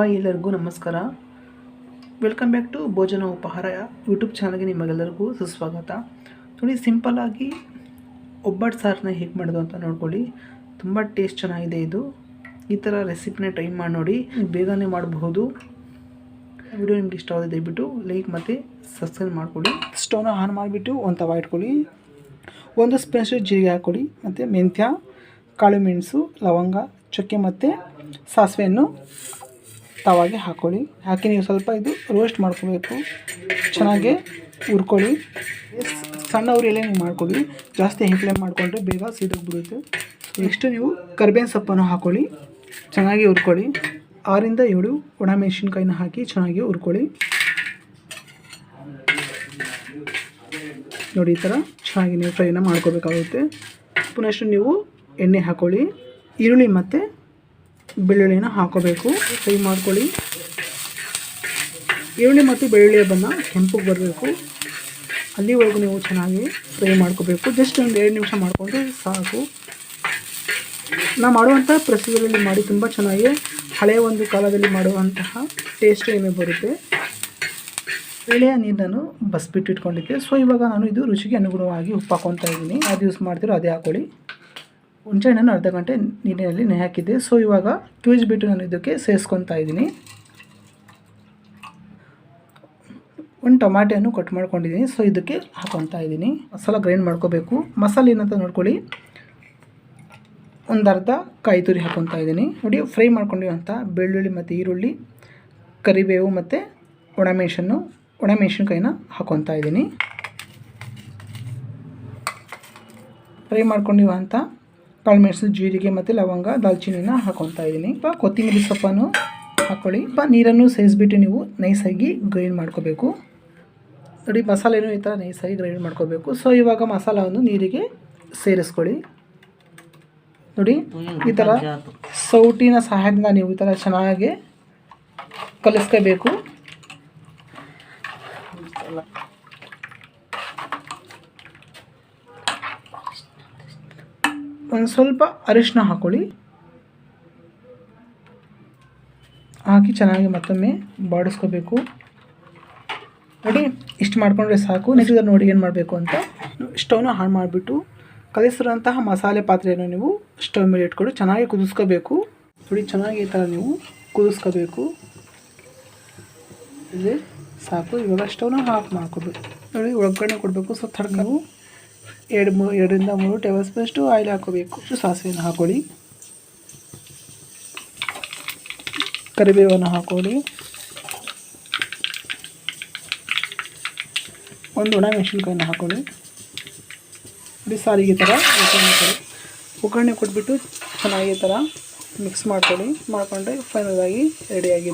Hi ಎಲ್ಲರಿಗೂ ನಮಸ್ಕಾರ. Welcome back to ಭೋಜನ ಉಪಹಾರ ಯೂಟ್ಯೂಬ್ ಚಾನಲ್ಗೆ ನಿಮಗೆಲ್ಲರಿಗೂ ಸುಸ್ವಾಗತ. ನೋಡಿ ಸಿಂಪಲ್ಲಾಗಿ ಒಬ್ಬಟ್ಟು ಸಾರನ್ನ ಹೇಗೆ ಮಾಡೋದು ಅಂತ ನೋಡ್ಕೊಳ್ಳಿ. ತುಂಬ ಟೇಸ್ಟ್ ಚೆನ್ನಾಗಿದೆ ಇದು. ಈ ಥರ ರೆಸಿಪಿನ ಟ್ರೈ ಮಾಡಿ ನೋಡಿ ಬೇಗನೆ ಮಾಡಬಹುದು. ವಿಡಿಯೋ ನಿಮ್ಗೆ ಇಷ್ಟ ಆಗಿದೆ ದಯವಿಟ್ಟು ಲೈಕ್ ಮತ್ತು ಸಬ್ಸ್ಕ್ರೈಬ್ ಮಾಡ್ಕೊಳ್ಳಿ. ಸ್ಟೌನ ಆನ್ ಮಾಡಿಬಿಟ್ಟು ಒಂದು ತವ ಇಟ್ಕೊಳ್ಳಿ. ಒಂದು ಸ್ಪೆಷಲ್ ಜೀರಿಗೆ ಹಾಕ್ಕೊಳ್ಳಿ. ಮತ್ತು ಮೆಂತ್ಯ, ಕಾಳು ಮೆಣಸು, ಲವಂಗ, ಚಕ್ಕೆ ಮತ್ತು ಸಾಸಿವೆಯನ್ನು ತವಾಗೆ ಹಾಕ್ಕೊಳ್ಳಿ ಹಾಕಿ ನೀವು ಸ್ವಲ್ಪ ಇದು ರೋಸ್ಟ್ ಮಾಡ್ಕೋಬೇಕು. ಚೆನ್ನಾಗಿ ಹುರ್ಕೊಳ್ಳಿ. ಸಣ್ಣ ಉರಿಯಲ್ಲೇ ನೀವು ಮಾಡ್ಕೊಳ್ಳಿ ಜಾಸ್ತಿ ಹೈ ಫ್ಲೇಮ್ ಮಾಡಿಕೊಂಡ್ರೆ ಬೇಗ ಸೀದೋಗ್ಬಿಡುತ್ತೆ. ನೆಕ್ಸ್ಟ್ ನೀವು ಕರ್ಬೇವಿನ ಸೊಪ್ಪನ್ನು ಹಾಕ್ಕೊಳ್ಳಿ ಚೆನ್ನಾಗಿ ಹುರ್ಕೊಳ್ಳಿ. ಆರಿಂದ ಏಳು ಒಣಮೆಣಸಿನ್ಕಾಯಿನ ಹಾಕಿ ಚೆನ್ನಾಗಿ ಹುರ್ಕೊಳ್ಳಿ. ನೋಡಿ ಈ ಥರ ಚೆನ್ನಾಗಿ ನೀವು ಫ್ರೈನ ಮಾಡ್ಕೋಬೇಕಾಗುತ್ತೆ. ಪುನಃ ನೀವು ಎಣ್ಣೆ ಹಾಕ್ಕೊಳ್ಳಿ ಈರುಳ್ಳಿ ಮತ್ತು ಬೆಳ್ಳುಳ್ಳಿನ ಹಾಕೋಬೇಕು. ಫ್ರೈ ಮಾಡ್ಕೊಳ್ಳಿ. ಈರುಳ್ಳಿ ಮತ್ತು ಬೆಳ್ಳುಳ್ಳಿಯ ಬಣ್ಣ ಕೆಂಪಗೆ ಬರಬೇಕು. ಅಲ್ಲಿವರೆಗೂ ನೀವು ಚೆನ್ನಾಗಿ ಫ್ರೈ ಮಾಡ್ಕೋಬೇಕು. ಜಸ್ಟ್ ಒಂದು ಎರಡು ನಿಮಿಷ ಮಾಡಿಕೊಂಡ್ರೆ ಸಾಕು. ನಾವು ಮಾಡುವಂಥ ಪ್ರೊಸೀಜರಲ್ಲಿ ಮಾಡಿ ತುಂಬ ಚೆನ್ನಾಗಿ ಹಳೆಯ ಒಂದು ಕಾಲದಲ್ಲಿ ಮಾಡುವಂತಹ ಟೇಸ್ಟ್ ಏನೇ ಬರುತ್ತೆ. ಎಳೆಯ ನೀರನ್ನು ಬಸ್ಬಿಟ್ಟು ಇಟ್ಕೊಂಡಿದ್ದೆ. ಸೊ ಇವಾಗ ನಾನು ಇದು ರುಚಿಗೆ ಅನುಗುಣವಾಗಿ ಉಪ್ಪು ಹಾಕೊತಾ ಇದ್ದೀನಿ. ಅದು ಯೂಸ್ ಮಾಡ್ತಿರೋ ಅದೇ ಹಾಕೊಳ್ಳಿ. ಹುಣಸೆಹಣ್ಣನ್ನು ಅರ್ಧ ಗಂಟೆ ನೀರಿನಲ್ಲಿ ನೆನೆ ಹಾಕಿದ್ದೆ ಸೊ ಇವಾಗ ಬಿಟ್ಟು ನಾನು ಇದಕ್ಕೆ ಸೇರಿಸ್ಕೊತಾ ಇದ್ದೀನಿ. ಒಂದು ಟೊಮಾಟೆಯನ್ನು ಕಟ್ ಮಾಡ್ಕೊಂಡಿದ್ದೀನಿ. ಸೊ ಇದಕ್ಕೆ ಹಾಕೊತಾ ಇದ್ದೀನಿ. ಮಸಾಲ ಗ್ರೈಂಡ್ ಮಾಡ್ಕೋಬೇಕು. ಮಸಾಲೆ ಏನಂತ ನೋಡ್ಕೊಳ್ಳಿ. ಒಂದು ಅರ್ಧ ಕಾಯಿ ತುರಿ ಹಾಕೊತಾ ಇದ್ದೀನಿ. ನೋಡಿ, ಫ್ರೈ ಮಾಡ್ಕೊಂಡಿರುವಂಥ ಬೆಳ್ಳುಳ್ಳಿ ಮತ್ತು ಈರುಳ್ಳಿ, ಕರಿಬೇವು ಮತ್ತು ಒಣಮೆಣಸನ್ನು ಒಣಮೆಣಸಿನ್ಕಾಯಿನ ಹಾಕೊತಾ ಇದ್ದೀನಿ. ಫ್ರೈ ಮಾಡ್ಕೊಂಡಿರುವಂಥ ಕಾಳುಮೆಣಸು, ಜೀರಿಗೆ ಮತ್ತು ಲವಂಗ, ದಾಲ್ಚಿನಿನ ಹಾಕೊತಾ ಇದ್ದೀನಿ. ಪ ಕೊತ್ತಂಬರಿ ಸೊಪ್ಪನ್ನು ಹಾಕ್ಕೊಳ್ಳಿ ಪ ನೀರನ್ನು ಸೇರಿಸ್ಬಿಟ್ಟು ನೀವು ನೈಸಾಗಿ ಗ್ರೈಂಡ್ ಮಾಡ್ಕೋಬೇಕು. ನೋಡಿ, ಮಸಾಲೆನೂ ಈ ಥರ ನೈಸಾಗಿ ಗ್ರೈಂಡ್ ಮಾಡ್ಕೋಬೇಕು. ಸೊ ಇವಾಗ ಮಸಾಲವನ್ನು ನೀರಿಗೆ ಸೇರಿಸ್ಕೊಳ್ಳಿ. ನೋಡಿ, ಈ ಥರ ಸೌಟಿನ ಸಹಾಯದಿಂದ ನೀವು ಈ ಥರ ಚೆನ್ನಾಗಿ ಕಲಿಸ್ಕೋಬೇಕು ಒಂದು ಸ್ವಲ್ಪ ಅರಿಶಿನ ಹಾಕ್ಕೊಳ್ಳಿ ಹಾಕಿ ಚೆನ್ನಾಗಿ ಮತ್ತೊಮ್ಮೆ ಬಾಡಿಸ್ಕೋಬೇಕು. ನೋಡಿ, ಇಷ್ಟು ಮಾಡಿಕೊಂಡ್ರೆ ಸಾಕು. ನೆಕ್ಸ್ಟ್ ಇದನ್ನು ನೋಡಿ ಏನು ಮಾಡಬೇಕು ಅಂತ. ಸ್ಟವ್ನ ಹಾಳು ಮಾಡಿಬಿಟ್ಟು ಕಲಿಸಿರೋಂತಹ ಮಸಾಲೆ ಪಾತ್ರೆಯನ್ನು ನೀವು ಸ್ಟವ್ ಮೇಲೆ ಇಟ್ಕೊಂಡು ಚೆನ್ನಾಗಿ ಕುದಿಸ್ಕೋಬೇಕು. ನೋಡಿ, ಚೆನ್ನಾಗಿ ಈ ಥರ ನೀವು ಕುದಿಸ್ಕೋಬೇಕು. ಸಾಕು. ಇವಾಗ ಸ್ಟವ್ನ ಆಫ್ ಮಾಡ್ಕೋಬೇಕು. ನೋಡಿ, ಒಗ್ಗರಣೆ ಕೊಡಬೇಕು. ಸೊ ತಡ್ಕ. ಎರಡು ಮೂರು ಎರಡರಿಂದ ಮೂರು ಟೇಬಲ್ ಸ್ಪೂನಷ್ಟು ಆಯಿಲ್ ಹಾಕೋಬೇಕು ಸಾಸಿವೆಯನ್ನು ಹಾಕೊಳ್ಳಿ. ಕರಿಬೇವನ್ನು ಹಾಕೊಳ್ಳಿ. ಒಂದು ಒಣ ಮೆಣಸಿನ್ಕಾಯನ್ನು ಹಾಕೊಳ್ಳಿ. ಬಿ ಸಾರಿಗೆ ಥರ ಒಗ್ಗರಣೆ ಒಗ್ಗರಣೆ ಕೊಟ್ಬಿಟ್ಟು ಚೆನ್ನಾಗಿ ಥರ ಮಿಕ್ಸ್ ಮಾಡ್ಕೊಳ್ಳಿ. ಮಾಡಿಕೊಂಡ್ರೆ ಫೈನಲಾಗಿ ರೆಡಿಯಾಗಿದೆ